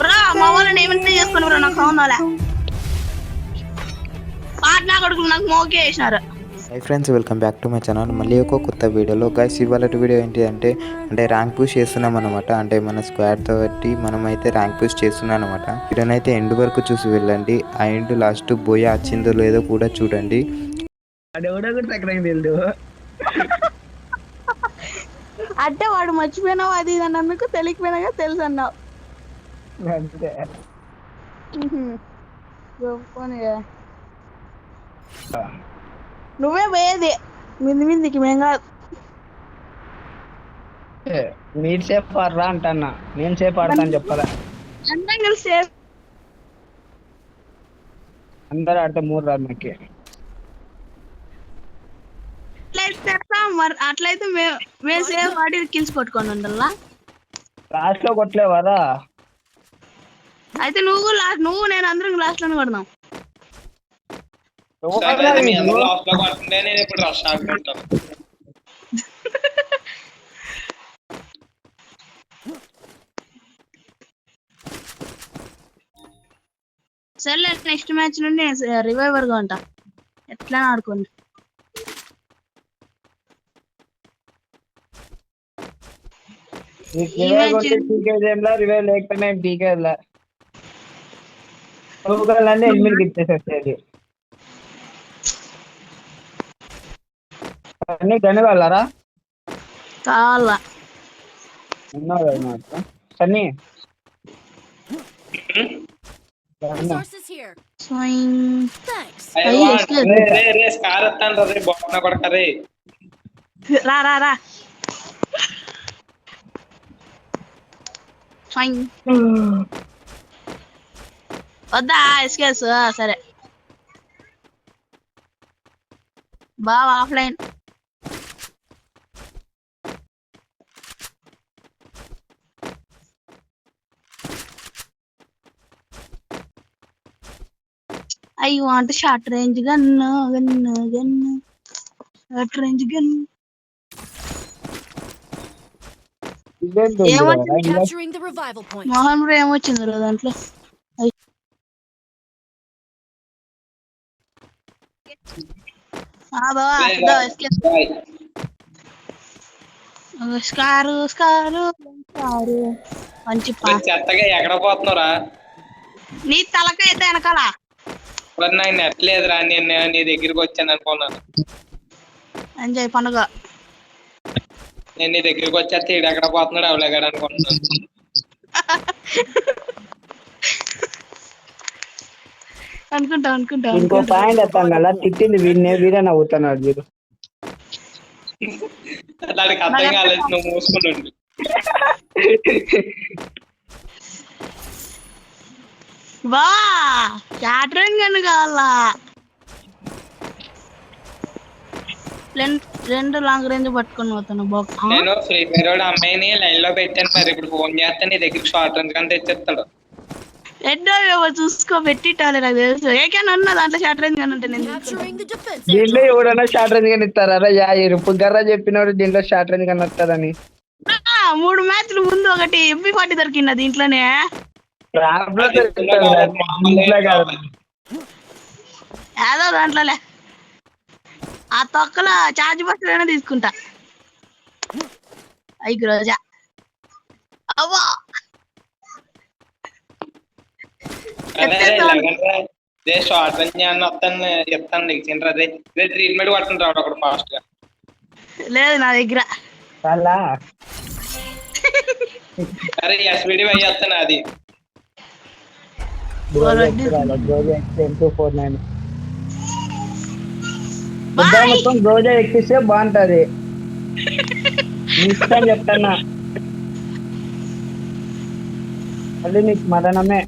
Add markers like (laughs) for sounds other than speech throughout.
బ్రా మా వాళ్ళని ఏమంటే చేసుకుని బ్రా నాకు కావాలా? పాట్నా కొడుకులు నాకు మోకే వేసినారు hi friends welcome back to my channel మళ్ళీ ఒక కొత్త వీడియోలో. గైస్ ఇవాళ వీడియో ఏంటి అంటే అంటే ర్యాంక్ పుష్ చేస్తున్నాం అనమాట అంటే మన స్క్వాడ్తో బట్టి మనం అయితే ర్యాంక్ పుష్ చేస్తున్నాం అనమాట వీడియోనైతే ఎండ్ వరకు చూసి వెళ్ళండి. ఆ ఎండ్ లాస్ట్ బోయ వచ్చిందో లేదో కూడా చూడండి. అంటే వాడు మర్చిపోయినావు? అది ఇది అన్నందుకు తెలియకపోయినాగా తెలుసు అన్నావు. అంతే. నువ్వే పోయేది. మింది మిందికి మేము కాదు. మీరు సేఫ్ ఆడరా అంటన్నా. నేను సేఫ్ ఆడతాను చెప్పాలా? అందరం కలిసి అందరు ఆడితే మూడు రాదు నాకు అట్లయితే ఎట్లా? మరి అట్లయితే మేము మేము సేవ్ ఆడి కిల్స్ కొట్టుకొని ఉండాలా? లాస్ట్లో కొట్టలేవారా అయితే నువ్వు లాస్ట్ నువ్వు నేను అందరం లాస్ట్లోనే కొడదాం. సర్లే నెక్స్ట్ మ్యాచ్ నుండి రివైవర్గా ఉంటా. ఎట్లా ఆడుకోండి ఈ రివైవ్ match- కొట్టి టీకే చేయంలా రివైవ్ లేకపోయినా ఏం టీకే ఒకళ్ళన్నీ ఎనిమిదికి ఇచ్చేసేది అన్ని గని వాళ్ళరా కావాలా ఉన్నావు కదా నాకు సన్నీ గన్ను. Resources here. స్వయింగ్ Thanks. అయ్యో, అయ్యో, వా- excuse రే me. రే రే స్కార్ ఎత్తాను రే బాగున్నా కొడక రే రా రా రా స్వయింగ్ వద్దా ఎస్కేస్ సరే బాగా offline I want short range gun gun gun short range gun Mohan bro ఏమొచ్చింది రా? దాంట్లో. స్కారు స్కారు స్కారు. మంచి చెత్తగా ఎక్కడ పోతున్నారా నీ తలకాయ అయితే వెనకాల. లేదురా నేను నీ దగ్గరికి వచ్చాను అనుకున్నాను. ఎంజాయ్ పండుగ. నేను నీ దగ్గరికి వచ్చేస్తే ఈడు ఎక్కడ పోతున్నాడు అవలేగాడు అనుకుంటున్నాను అనుకుంటా అనుకుంటా ఇంకో. పాయింట్ ఎత్తాం కదా తిట్టింది వీడినే వీడే నవ్వుతున్నాడు మీరు దానికి అర్థం కాలేదు నువ్వు మూసుకుని ఉండు. బా క్యాటరింగ్ గన్ కావాలా రెండు రెండు లాంగ్ రేంజ్ పట్టుకొని పోతాను. బాక్ నేను ఫ్రీ ఫైర్ వాడు అమ్మాయిని లైన్లో పెట్టాను మరి. ఇప్పుడు ఫోన్ చేస్తే నీ దగ్గరికి షార్ట్ రన్ కానీ తెచ్చేస్తాడు. ఎన్నో ఏవో చూసుకో పెట్టిట్టాలి నాకు తెలుసు. ఏకైనా ఉన్నా దాంట్లో షార్ట్ రేంజ్ గన్ ఉంటే నేను తీసుకుంటా. Capturing the defense. దీంట్లో. ఎవడన్నా షార్ట్ రేంజ్ కానీ ఇస్తారా? యా ఇరుపు గర్ర చెప్పినోడు దీంట్లో షార్ట్ రేంజ్ కానీ వస్తారని ఆ, మూడు మ్యాచ్లు ముందు ఒకటి ఎంపీ పార్టీ దొరికింది దీంట్లోనే. ఏదో దాంట్లోలే ఆ తొక్కల చార్జ్ బస్సులోనే తీసుకుంటా. ఐదు రోజా. అవ్వా. అదే షార్ట్ వస్తాను చెప్తాను నీకు అదే రే. ట్రీట్మెంట్ రావడం ఒకటి ఫాస్ట్గా లేదు నా దగ్గర. చాలా. అరే ఎస్విడి వై వస్తాను అది. టూ ఫోర్ నైన్ బాయ్ మొత్తం రోజా ఎక్కిస్తే బాగుంటది. నీ (laughs) ఇష్టం చెప్తానా మళ్ళీ నీకు మరణమే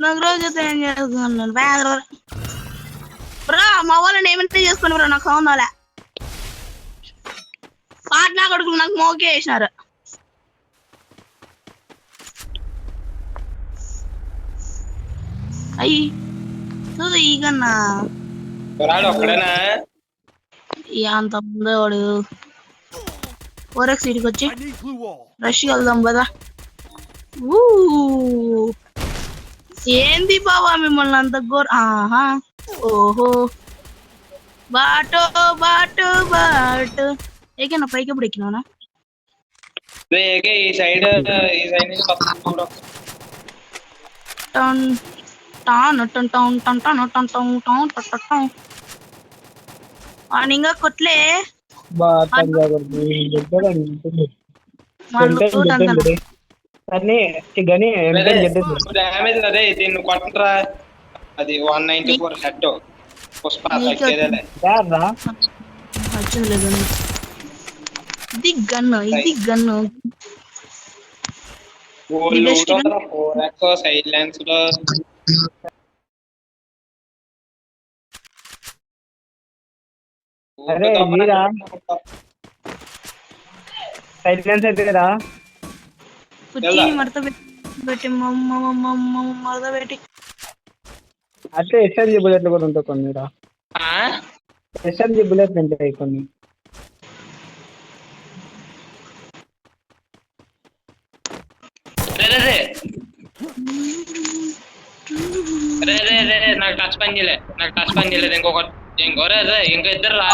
నాకు రేంజ్ ఏం చేస్తున్నాను బ్రా మా వాళ్ళని ఏమంటే చేసుకుని బ్రా? నాకు కావాలా పాట్నా కొడుకులు నాకు మోకే వేసినారు అయ్యి చూడు ఈగన్నా. ఒక్కడేనా? అంత ముందే వాడు. ఫోరెక్స్ ఇడికి వచ్చి. రష్ వెళ్దాం కదా. ఏంది బావా మిమ్మల్ని అంత గోర్ ఆహా. ఓహో. బాటో బాటో బాటో. ఏకైనా పైకి ఎప్పుడు ఎక్కినానా ఈ సైడ్ ఈ సైడ్ நீங்க கொட்லே డామేజ్ అదే దీన్ని కొట్టరా? అది one ninety four head Pushpa ఇది గన్ ఇది గన్. సైలెన్స్లో. అరే మీరా? సైలెన్స్ ఎత్తుకరా కుర్చీ మడత పెట్టి మడత పెట్టి అంటే ఎస్ఆర్జీ బుల్లెట్లు కూడా ఉంటాయి కొన్ని ఎస్ఆర్జీ బుల్లెట్లు ఉంటాయి కొన్ని. రే, రే, రే. నాకు టచ్ పని చేయలే నాకు టచ్ పని చేయలేదు. ఇంకొక ఇంకో రే ఇంకో ఇద్దరు రా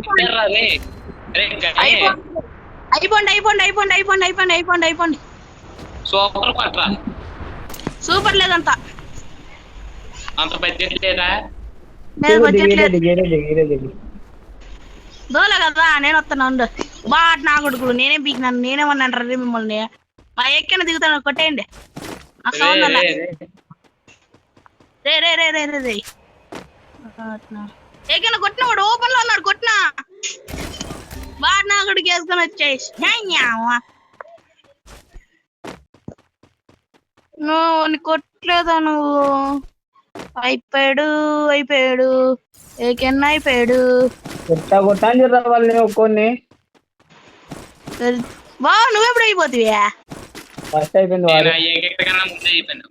ఇద్దరు రా రే. రే గని అయిపోండి అయిపోండి అయిపోండి అయిపోండి అయిపోండి అయిపోండి అయిపోండి సూపర్ పట్రా. సూపర్ లేదంతా అంత బడ్జెట్ లేదా? లేదు బడ్జెట్ లేదు. దోల కదా నేను వస్తాను ఉండు. బాట్ నా కొడుకులు నేనే పీకినాను నేనేమన్నా రే మిమ్మల్ని? మా ఎక్కిన దిగుతాను కొట్టేయండి. ఆ రే, సౌండ్ అలా. రే, రే. రే రే రే ఏకైనా కొట్టినవాడు ఓపెన్లో ఉన్నాడు కొట్టినా. బాట్ నా కొడుకు వేసుకొని వచ్చేసి నువ్వు నీ కొట్టలేదా నువ్వు? అయిపోయాడు అయిపోయాడు. ఏకన్నా అయిపోయాడు. కొట్టా కొట్టా అని చెప్పరా వాళ్ళని కొన్ని బా నువ్వెప్పుడు అయిపోతావే? ఫస్ట్ అయిపోయింది వాడు.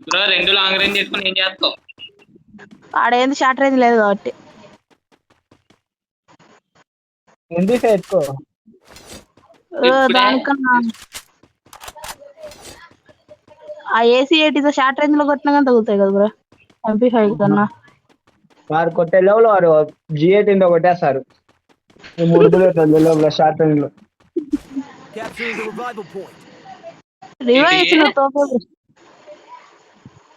బ్రో రెండు లాంగ్ రేంజ్ చేసుకుని ఏం చేస్తావు? ఆడేంది షార్ట్ రేంజ్ లేదు కాబట్టి? దానికన్నా ఆ ఏసీ ఎయిటీతో షార్ట్ రేంజ్లో కొట్టినా కానీ తగులుతాయి కదా బ్రో ఎంపీ ఫైవ్ కన్నా వారు కొట్టే లెవెల్ వారు జిఏ టీంతో కొట్టేస్తారు ఈ మూడు బుల్లెట్లు లోపల షార్ట్ రేంజ్లో. రివైవ్? ఇచ్చిన తోపే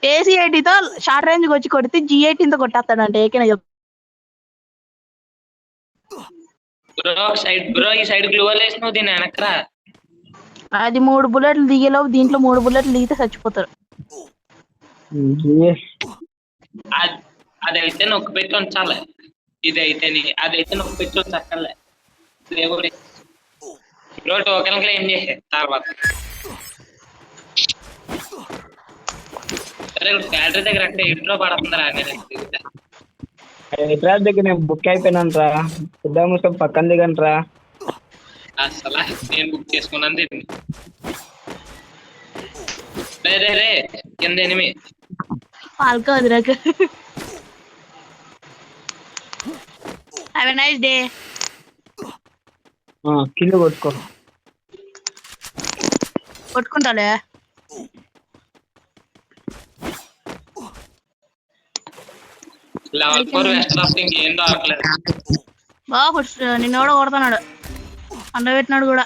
ఏసీ ఎయిటీతో షార్ట్ రేంజ్ వచ్చి కొడితే జీ తో కొట్టేస్తాడంటే ఏకైనా చెప్పు బ్రో సైడ్ బ్రో ఈ సైడ్ గ్లూవల్ వేసినావు దీని వెనకరా. అది మూడు బుల్లెట్లు దిగేలోపు దీంట్లో మూడు బుల్లెట్లు దిగితే చచ్చిపోతారు. అది- అదైతే నొక్కి పెట్టి ఉంచాలి. ఇదైతే నీ- అదైతే నొక్కి పెట్టి ఉంచక్కర్లే. దేవుడి. బ్రో టోకెన్ క్లెయిమ్ చేసే తర్వాత. బ్యాటరీ దగ్గర అక్కడ ఇంట్లో పడుతుందిరా నేను దిగుతా. హైదరాబాద్ దగ్గర నేను బుక్ అయిపోయినాను రా ముసం పక్కన దిగండి రా అసలు నేను బుక్ చేసుకున్నాను దీన్ని. రే రే రే కింద ఎనిమి పాల్కో వదిలేక హ్యావ్ ఎ నైస్ డే ఆ, కింద కొట్టుకో. కొట్టుకుంటాలే. లెవెల్ ఫోర్ వెస్ట్ ఆఫ్ ఇంకేం దొరకలేదు బాగా కొట్టు నిన్న కూడా కొడుతున్నాడు అండబెట్టినాడు కూడా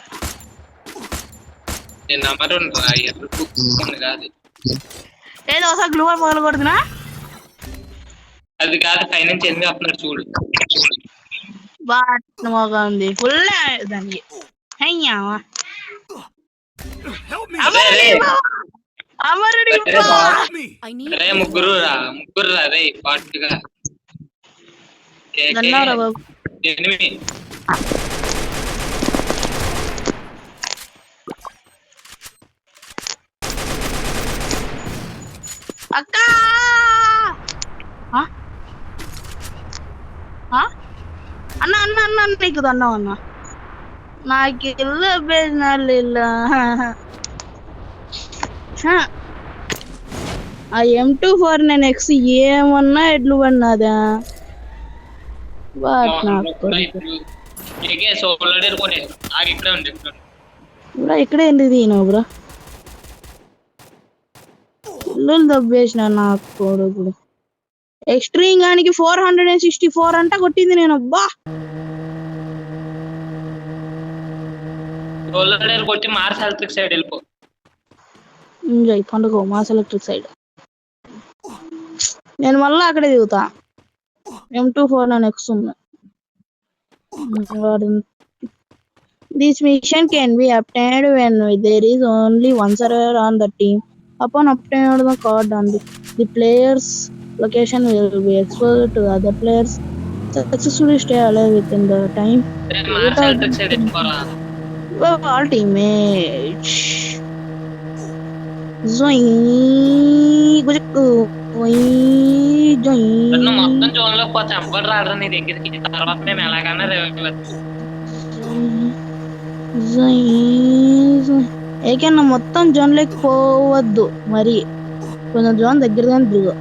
నేను నెంబర్ ఉండరా ఎర్ర బుక్ ఉంది కాదు ఏదో ఒకసారి గ్లూవర్ పగల కొడుతున్నా అది కాదు పైనుంచి ఎందుకు వస్తున్నాడు చూడు బాగా మొగా ఉంది ఫుల్ దానికి అయ్యా ముగ్గురురా ముగ్గురురా రే పాటుగా ఎనిమిది అక్క అన్న అన్న అన్న నీకు అన్నా అన్న నాకు ఇల్లు బిజినల్ ఇల్లు ఆ M two four nine X ఏమన్నా ఎడ్లు పడినాదా? ఇక్కడే ఉంది బ్రో ఇక్కడే ఎందుకు తీయను బ్రో? ఇల్లులు దబ్బేసిన నా కొడుకుడు. ఎక్స్ట్రీమ్ గానికి four hundred and sixty four అంట కొట్టింది నేను అబ్బా! కొట్టి మార్స్ ఎలక్ట్రిక్ సైడ్ వెళ్ళిపో. పండుగ మాస్ ఎలక్ట్రిక్ సైడ్ నేను మళ్ళీ అక్కడే దిగుతా. ఎం టూ ఫోర్ నా నెక్స్ట్ ఉంది this mission can be upgraded when there is only one survivor on the team. Upon upgraded card on the players location will be exposed to other players. Successfully stay alive with in the time all టీమే నువ్వు మొత్తం జోన్లో పోతే ఎవ్వరు రాడరా నీ దగ్గరికి తర్వాత మేము ఎలాగైనా రేవచ్చు ఏకన్నా మొత్తం జోన్లోకి పోవద్దు మరి. కొంచెం జోన్ దగ్గరగానే దిగు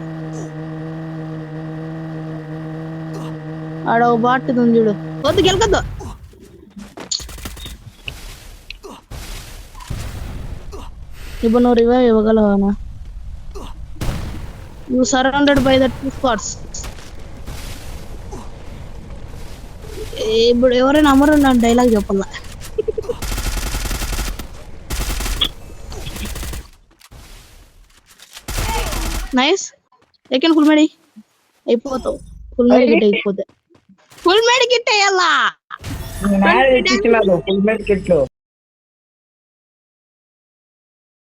ఆడ ఒక చూడు. వద్దు గెలకొద్దు ఇప్పుడు నువ్వు revive ఇవ్వగలవానా you surrounded by the two spots ఇప్పుడు ఎవరైనా అమరు నా డైలాగ్ చెప్పాల నైస్ సెకండ్ ఫుల్ మెడి అయిపోతావు. ఫుల్ మెడి గిట్ అయిపోతే. ఫుల్ మెడి గిట్ అయ్యాలా ఫుల్ మెడ్ కిట్లు.